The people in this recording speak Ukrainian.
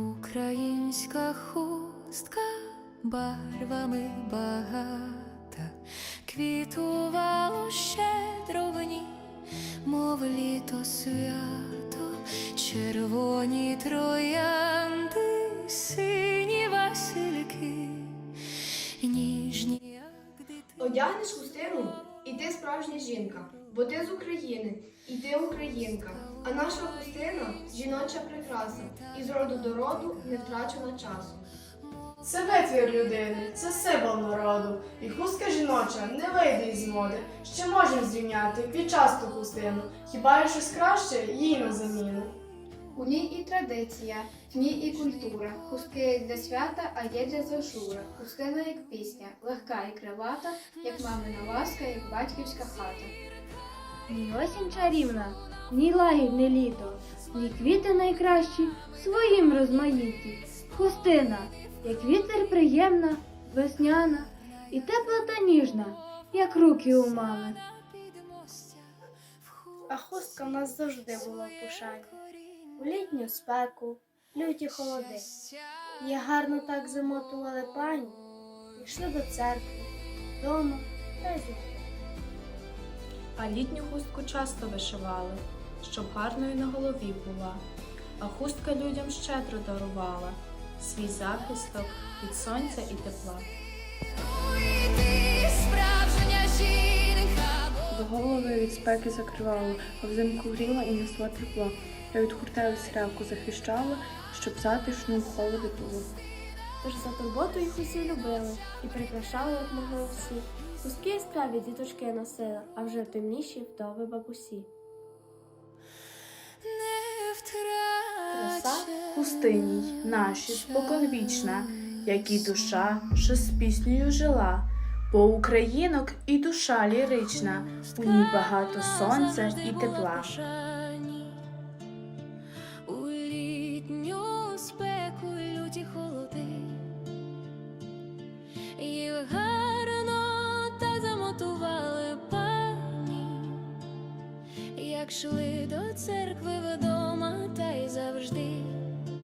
Українська хустка барвами багата, квітувало щедро в мов літо свято, червоні троянди, сині васильки, ніжні, як дитина. Одягнеш хустину, і ти справжня жінка, бо ти з України, і ти українка. А наша хустина жіноча прикраса, і з роду до роду не втрачена часу. Це витвір людини, це символ народу, і хустка жіноча не вийде із моди. Ще можемо зрівняти квітчасту хустину, хіба є щось краще їй на заміну. У ній і традиція, в ній і культура. Хустки як для свята, а є для зажура. Хустина як пісня, легка і кривата, як мамина ласка, як батьківська хата. Ні осінь чарівна, ні лагідне літо, ні квіти найкращі своїм розмаїтті. Хустина, як вітер приємна, весняна і тепла та ніжна, як руки у мами. А хустка в нас завжди була в пошані. У літню спеку, люті холоди. Її гарно так замотували пані, йшли до церкви, дома та й. А літню хустку часто вишивали, щоб гарною на голові була. А хустка людям щедро дарувала свій захисток від сонця і тепла. Голови від спеки закривало, а взимку гріла і несла тепло. Я від хуртевих срявку захищала, щоб затишно в холоді було. Тож за турботу їх усі любили і прикрашали, як могли всі. Хустки яскраві діточки носили, а вже темніші вдови бабусі. не Краса пустиній наші споконвічна, як і душа, що з піснею жила. Бо українок і душа лірична, у ній багато сонця і тепла. У літню спеку холоди. Їх гарно так замотували пані, як шли до церкви вдома, та й завжди